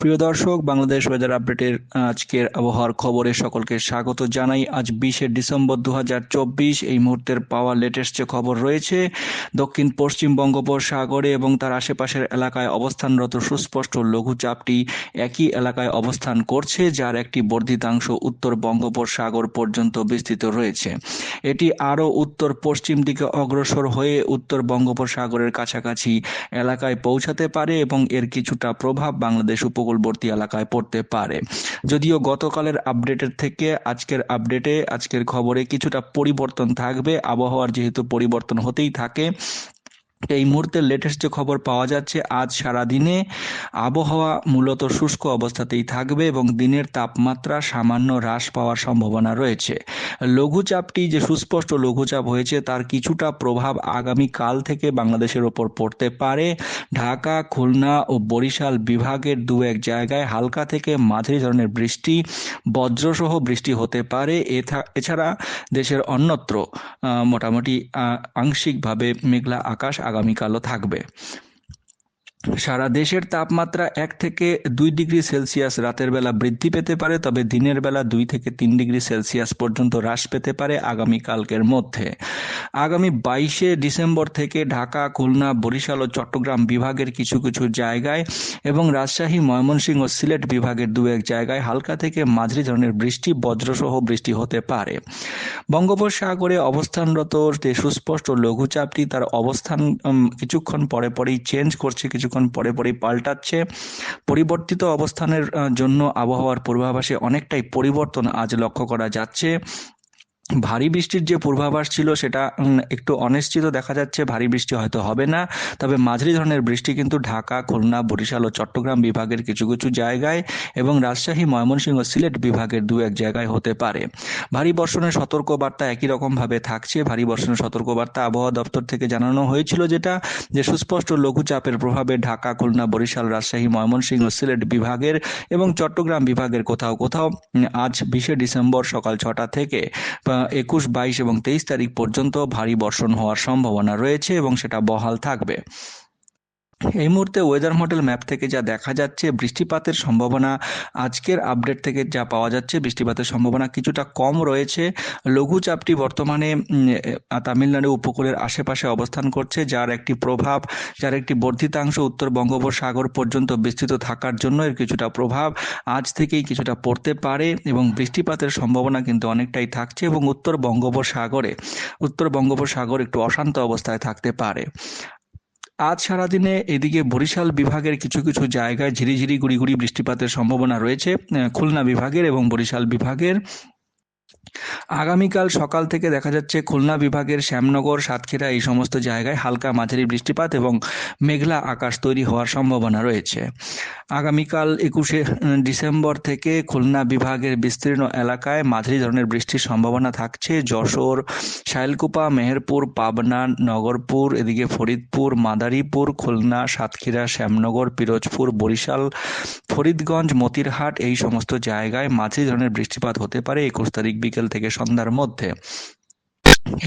প্রিয় দর্শক, বাংলাদেশ ওয়েদার আপডেটের আজকের আবহাওয়ার খবরে সকলকে স্বাগত জানাই। আজ বিশে ডিসেম্বর দু হাজার চব্বিশ, এই মুহূর্তের পাওয়া লেটেস্ট যে খবর রয়েছে, দক্ষিণ পশ্চিম বঙ্গোপসাগরে এবং তার আশেপাশের এলাকায় অবস্থানরত সুস্পষ্ট লঘুচাপটি একই এলাকায় অবস্থান করছে, যার একটি বর্ধিতাংশ উত্তর বঙ্গোপসাগর পর্যন্ত বিস্তৃত রয়েছে। এটি আরও উত্তর পশ্চিম দিকে অগ্রসর হয়ে উত্তর বঙ্গোপসাগরের কাছাকাছি এলাকায় পৌঁছাতে পারে এবং এর কিছুটা প্রভাব বাংলাদেশ উপকূলবর্তী এলাকায় পড়তে পারে। যদিও গতকালের আপডেটের থেকে আজকের আপডেটে আজকের খবরে কিছুটা পরিবর্তন থাকবে। আবহাওয়ার যেহেতু পরিবর্তন হতেই থাকে এই মুহূর্তে লেটেস্ট যে খবর পাওয়া যাচ্ছে, আজ সারা দিনে আবহাওয়া মূলত শুষ্ক অবস্থাতেই থাকবে এবং দিনের তাপমাত্রা সামান্য হ্রাস পাওয়ার সম্ভাবনা রয়েছে। লঘুচাপটি যে সুস্পষ্ট লঘুচাপ হয়েছে, তার কিছুটা প্রভাব আগামী কাল থেকে বাংলাদেশের ওপর পড়তে পারে। ঢাকা, খুলনা ও বরিশাল বিভাগের দু এক জায়গায় হালকা থেকে মাঝারি ধরনের বৃষ্টি, বজ্রসহ বৃষ্টি হতে পারে। এছাড়া দেশের অন্যত্র মোটামুটি আংশিকভাবে মেঘলা আকাশ আগামীকালও থাকবে। সারা দেশের তাপমাত্রা এক থেকে দুই ডিগ্রি সেলসিয়াস রাতের বেলা বৃদ্ধি পেতে পারে, তবে দিনের বেলা দুই থেকে তিন ডিগ্রি সেলসিয়াস পর্যন্ত হ্রাস পেতে পারে আগামীকালকের মধ্যে। আগামী বাইশে ডিসেম্বর থেকে ঢাকা, খুলনা, বরিশাল ও চট্টগ্রাম বিভাগের কিছু কিছু জায়গায় এবং রাজশাহী, ময়মনসিংহ ও সিলেট বিভাগের দু এক জায়গায় হালকা থেকে মাঝারি ধরনের বৃষ্টি, বজ্রসহ বৃষ্টি হতে পারে। বঙ্গোপসাগরে অবস্থানরত সুস্পষ্ট লঘুচাপটি তার অবস্থান কিছুক্ষণ পরে পরেই চেঞ্জ করছে, কিছুক্ষণ কিছুক্ষণ পরে পরে পাল্টাচ্ছে। পরিবর্তিত অবস্থানের জন্য আবহাওয়ার পূর্বাভাসে অনেকটাই পরিবর্তন আজ লক্ষ্য করা যাচ্ছে। ভারী বৃষ্টির যে পূর্বাভাস ছিল সেটা একটু অনিশ্চিত দেখা যাচ্ছে। ভারী বৃষ্টি হয়তো হবে না। তবে মাঝারি ধরনের বৃষ্টি কিন্তু ঢাকা, খুলনা, বরিশাল ও চট্টগ্রাম বিভাগের কিছু কিছু জায়গায় এবং রাজশাহী, ময়মনসিংহ, সিলেট বিভাগের দু এক জায়গায় হতে পারে। ভারী বর্ষণের সতর্কবার্তা একই রকমভাবে থাকছে। ভারী বর্ষণের সতর্কবার্তা আবহাওয়া দপ্তর থেকে জানানো হয়েছিল যেটা, যে সুস্পষ্ট লঘুচাপের প্রভাবে ঢাকা, খুলনা, বরিশাল, রাজশাহী, ময়মনসিংহ, সিলেট বিভাগের এবং চট্টগ্রাম বিভাগের কোথাও কোথাও আজ বিশে ডিসেম্বর সকাল ছটা থেকে একুশ, বাইশ এবং তেইশ তারিখ পর্যন্ত ভারী বর্ষণ হওয়ার সম্ভাবনা রয়েছে এবং সেটা বহাল থাকবে। এই মুহূর্তে ওয়েদার মডেল ম্যাপ থেকে যা দেখা যাচ্ছে, বৃষ্টিপাতের সম্ভাবনা, আজকের আপডেট থেকে যা পাওয়া যাচ্ছে, বৃষ্টিপাতের সম্ভাবনা কিছুটা কম রয়েছে। লঘুচাপটি বর্তমানে তামিলনাড়ু উপকূলের আশেপাশে অবস্থান করছে, যার একটি প্রভাব, যার একটি বর্ধিতাংশ উত্তর বঙ্গোপসাগর পর্যন্ত বিস্তৃত থাকার জন্য এর কিছুটা প্রভাব আজ থেকেই কিছুটা পড়তে পারে এবং বৃষ্টিপাতের সম্ভাবনা কিন্তু অনেকটাই থাকছে এবং উত্তর বঙ্গোপসাগরে, উত্তর বঙ্গোপসাগর একটু অশান্ত অবস্থায় থাকতে পারে। আজ সারাদিনে এদিকে বরিশাল বিভাগের কিছু কিছু জায়গায় ঝিরিঝিরি গুড়ি গুড়ি বৃষ্টিপাতের সম্ভাবনা রয়েছে খুলনা বিভাগের এবং বরিশাল বিভাগের। আগামীকাল সকাল থেকে দেখা যাচ্ছে খুলনা বিভাগের শ্যামনগর, সাতক্ষীরা এই সমস্ত জায়গায় হালকা মাঝারি বৃষ্টিপাত এবং মেঘলা আকাশ তৈরি হওয়ার সম্ভাবনা রয়েছে। আগামীকাল একুশে ডিসেম্বর থেকে খুলনা বিভাগের বিস্তীর্ণ এলাকায় মাঝারি ধরনের বৃষ্টির সম্ভাবনা থাকছে। যশোর, শাইলকুপা, মেহেরপুর, পাবনা, নগরপুর, এদিকে ফরিদপুর, মাদারীপুর, খুলনা, সাতক্ষীরা, শ্যামনগর, পিরোজপুর, বরিশাল, ফরিদগঞ্জ, মতিরহাট এই সমস্ত জায়গায় মাঝারি ধরনের বৃষ্টিপাত হতে পারে। একুশ তারিখ বিকেল থেকে সন্ধ্যার মধ্যে।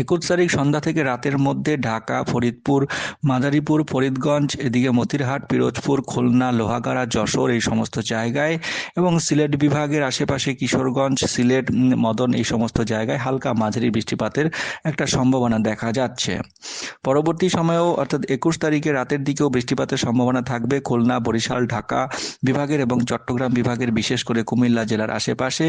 একুশ তারিখ সন্ধ্যা থেকে রাতের মধ্যে ঢাকা, ফরিদপুর, মাদারীপুর, ফরিদগঞ্জ, এদিকে মতিরহাট, পিরোজপুর, খুলনা, লোহাগাড়া, যশোর এই সমস্ত জায়গায় এবং সিলেট বিভাগের আশেপাশে কিশোরগঞ্জ, সিলেট মদন এই সমস্ত জায়গায় হালকা মাঝারি বৃষ্টিপাতের একটা সম্ভাবনা দেখা যাচ্ছে। পরবর্তী সময়েও অর্থাৎ একুশ তারিখে রাতের দিকেও বৃষ্টিপাতের সম্ভাবনা থাকবে। খুলনা, বরিশাল, ঢাকা বিভাগের এবং চট্টগ্রাম বিভাগের বিশেষ করে কুমিল্লা জেলার আশেপাশে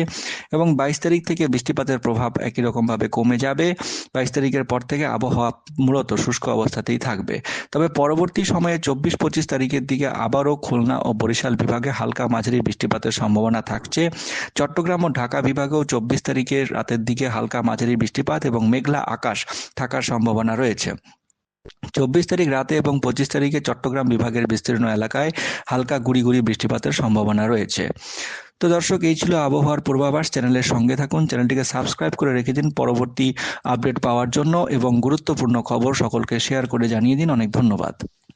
এবং বাইশ তারিখ থেকে বৃষ্টিপাতের প্রভাব একই রকমভাবে কমে যাবে। বাইশ তারিখের পর থেকে আবহাওয়া মূলত শুষ্ক অবস্থাতেই থাকবে। তবে পরবর্তী সময়ে চব্বিশ, পঁচিশ তারিখের দিকে আবারও খুলনা ও বরিশাল বিভাগে হালকা মাঝারি বৃষ্টিপাতের সম্ভাবনা থাকছে। চট্টগ্রাম ও ঢাকা বিভাগেও চব্বিশ তারিখের রাতের দিকে হালকা মাঝারি বৃষ্টিপাত এবং মেঘলা আকাশ থাকার সম্ভাবনা রয়েছে। চব্বিশ তারিখ রাতে এবং পঁচিশ তারিখে চট্টগ্রাম বিভাগের বিস্তীর্ণ এলাকায় হালকা গুড়ি গুড়ি বৃষ্টিপাতের সম্ভাবনা রয়েছে। তো দর্শক, এই ছিল আবহাওয়ার পূর্বাভাস। চ্যানেলের সঙ্গে থাকুন। চ্যানেলটিকে সাবস্ক্রাইব করে রেখে দিন। পরবর্তী আপডেট পাওয়ার জন্য এবং গুরুত্বপূর্ণ খবর সকলকে শেয়ার করে জানিয়ে দিন। অনেক ধন্যবাদ।